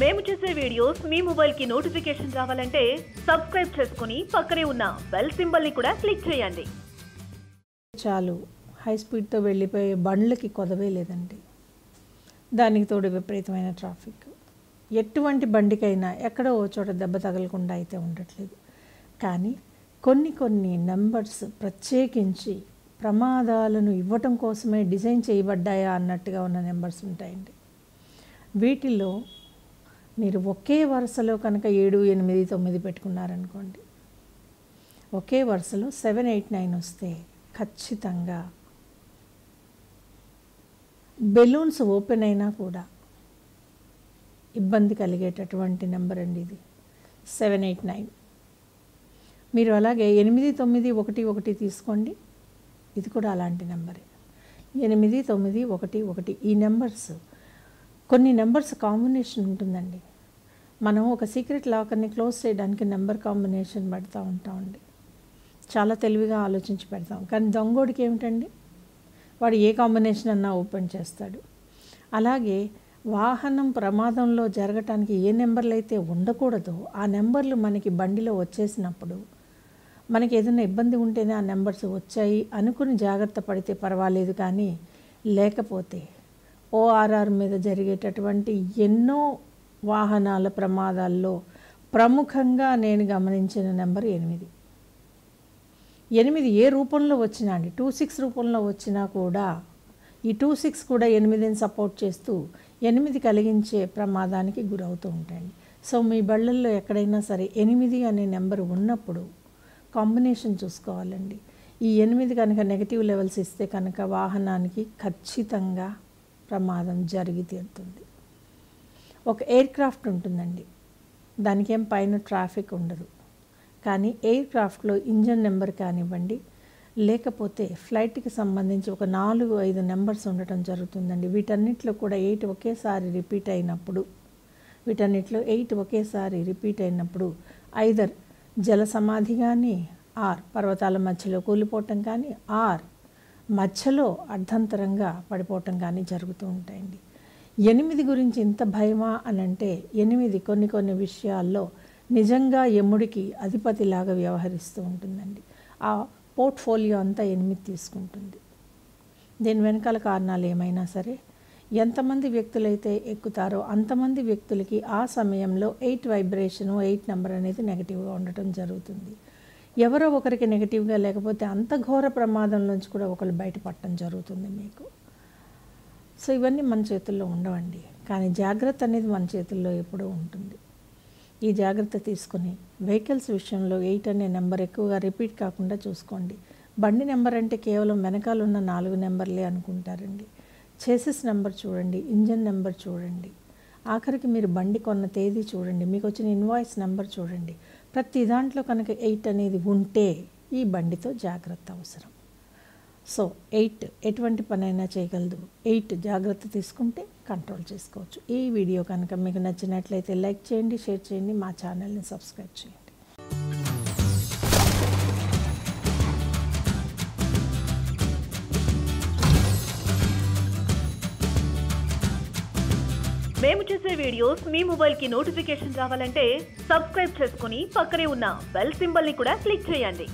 మేము చేసే వీడియోస్ మీ మొబైల్కి నోటిఫికేషన్ రావాలంటే సబ్స్క్రైబ్ చేసుకుని పక్కనే ఉన్న బెల్ సింబల్ని కూడా క్లిక్ చేయండి. చాలు. హై స్పీడ్తో వెళ్ళిపోయే బండ్లకి కొదవే లేదండి. దానికి తోడు విపరీతమైన ట్రాఫిక్. ఎటువంటి బండికైనా ఎక్కడో ఓ చోట దెబ్బ తగలకుండా అయితే ఉండట్లేదు. కానీ కొన్ని కొన్ని నెంబర్స్ ప్రత్యేకించి ప్రమాదాలను ఇవ్వటం కోసమే డిజైన్ చేయబడ్డాయా అన్నట్టుగా ఉన్న నెంబర్స్ ఉంటాయండి. వీటిలో మీరు ఒకే వరుసలో కనుక ఏడు ఎనిమిది తొమ్మిది పెట్టుకున్నారనుకోండి. ఒకే వరుసలో సెవెన్ ఎయిట్ నైన్ వస్తే ఖచ్చితంగా బెలూన్స్ ఓపెన్ అయినా కూడా ఇబ్బంది కలిగేటటువంటి నెంబర్ అండి ఇది. Seven eight nine. మీరు అలాగే ఎనిమిది తొమ్మిది ఒకటి ఒకటి తీసుకోండి. ఇది కూడా అలాంటి నెంబరే. ఎనిమిది తొమ్మిది ఒకటి ఒకటి ఈ నెంబర్స్ కొన్ని నెంబర్స్ కాంబినేషన్ ఉంటుందండి. మనం ఒక సీక్రెట్ లాకర్ని క్లోజ్ చేయడానికి నెంబర్ కాంబినేషన్ పెడతా ఉంటామండి చాలా తెలివిగా ఆలోచించి పెడతాం. కానీ దొంగోడికి ఏమిటండి? వాడు ఏ కాంబినేషన్ అన్నా ఓపెన్ చేస్తాడు. అలాగే వాహనం ప్రమాదంలో జరగటానికి ఏ నెంబర్లు అయితే ఉండకూడదో ఆ నెంబర్లు మనకి బండిలో వచ్చేసినప్పుడు మనకి ఏదైనా ఇబ్బంది ఉంటేనే ఆ నెంబర్స్ వచ్చాయి అనుకుని జాగ్రత్త పడితే పర్వాలేదు కానీ లేకపోతే ఓఆర్ఆర్ మీద జరిగేటటువంటి ఎన్నో వాహనాల ప్రమాదాల్లో ప్రముఖంగా నేను గమనించిన నెంబర్ ఎనిమిది. ఎనిమిది ఏ రూపంలో వచ్చినా అండి టూ సిక్స్ రూపంలో వచ్చినా కూడా ఈ టూ సిక్స్ కూడా ఎనిమిదిని సపోర్ట్ చేస్తూ ఎనిమిది కలిగించే ప్రమాదానికి గురవుతూ ఉంటాయండి. సో మీ బళ్ళల్లో ఎక్కడైనా సరే ఎనిమిది అనే నెంబర్ ఉన్నప్పుడు కాంబినేషన్ చూసుకోవాలండి. ఈ ఎనిమిది కనుక నెగిటివ్ లెవెల్స్ ఇస్తే కనుక వాహనానికి ఖచ్చితంగా ప్రమాదం జరిగి తీరుతుంది. ఒక ఎయిర్ క్రాఫ్ట్ ఉంటుందండి. దానికి ఏం పైన ట్రాఫిక్ ఉండదు. కానీ ఎయిర్ క్రాఫ్ట్లో ఇంజన్ నెంబర్ కానివ్వండి లేకపోతే ఫ్లైట్కి సంబంధించి ఒక నాలుగు ఐదు నెంబర్స్ ఉండటం జరుగుతుందండి. వీటన్నిటిలో కూడా ఎయిట్ ఒకేసారి రిపీట్ అయినప్పుడు వీటన్నిటిలో ఎయిట్ ఒకేసారి రిపీట్ అయినప్పుడు ఐదర్ జల సమాధి కానీ ఆర్ పర్వతాల మధ్యలో కూలిపోవటం కానీ ఆర్ మధ్యలో అర్ధంతరంగా పడిపోవటం కానీ జరుగుతూ ఉంటాయండి. ఎనిమిది గురించి ఇంత భయమా అని అంటే ఎనిమిది కొన్ని కొన్ని విషయాల్లో నిజంగా యముడికి అధిపతిలాగా వ్యవహరిస్తూ ఉంటుందండి. ఆ పోర్ట్ఫోలియో అంతా ఎనిమిది తీసుకుంటుంది. దీని వెనకాల కారణాలు ఏమైనా సరే ఎంతమంది వ్యక్తులైతే ఎక్కుతారో అంతమంది వ్యక్తులకి ఆ సమయంలో ఎయిట్ వైబ్రేషను ఎయిట్ నెంబర్ అనేది నెగిటివ్గా ఉండటం జరుగుతుంది. ఎవరో ఒకరికి నెగిటివ్గా లేకపోతే అంత ఘోర ప్రమాదం నుంచి కూడా ఒకరు బయటపడటం జరుగుతుంది మీకు. సో ఇవన్నీ మన చేతుల్లో ఉండవండి. కానీ జాగ్రత్త అనేది మన చేతుల్లో ఎప్పుడూ ఉంటుంది. ఈ జాగ్రత్త తీసుకుని వెహికల్స్ విషయంలో ఎయిట్ అనే నెంబర్ ఎక్కువగా రిపీట్ కాకుండా చూసుకోండి. బండి నెంబర్ అంటే కేవలం వెనకాల ఉన్న నాలుగు నెంబర్లే అనుకుంటారండి. చేసెస్ నెంబర్ చూడండి ఇంజన్ నెంబర్ చూడండి. ఆఖరికి మీరు బండి కొన్న తేదీ చూడండి. మీకు వచ్చిన ఇన్వాయిస్ నెంబర్ చూడండి. ప్రతి దాంట్లో కనుక ఎయిట్ అనేది ఉంటే ఈ బండితో జాగ్రత్త అవసరం. సో ఎయిట్ ఎటువంటి పనైనా చేయగలదు. ఎయిట్ జాగ్రత్త తీసుకుంటే కంట్రోల్ చేసుకోవచ్చు. ఈ వీడియో కనుక మీకు నచ్చినట్లయితే లైక్ చేయండి షేర్ చేయండి మా ఛానల్ని సబ్స్క్రైబ్ చేయండి. మేము చేసే వీడియోస్ మీ మొబైల్కి నోటిఫికేషన్ రావాలంటే సబ్స్క్రైబ్ చేసుకుని పక్కనే ఉన్న బెల్ సింబల్ని కూడా క్లిక్ చేయండి.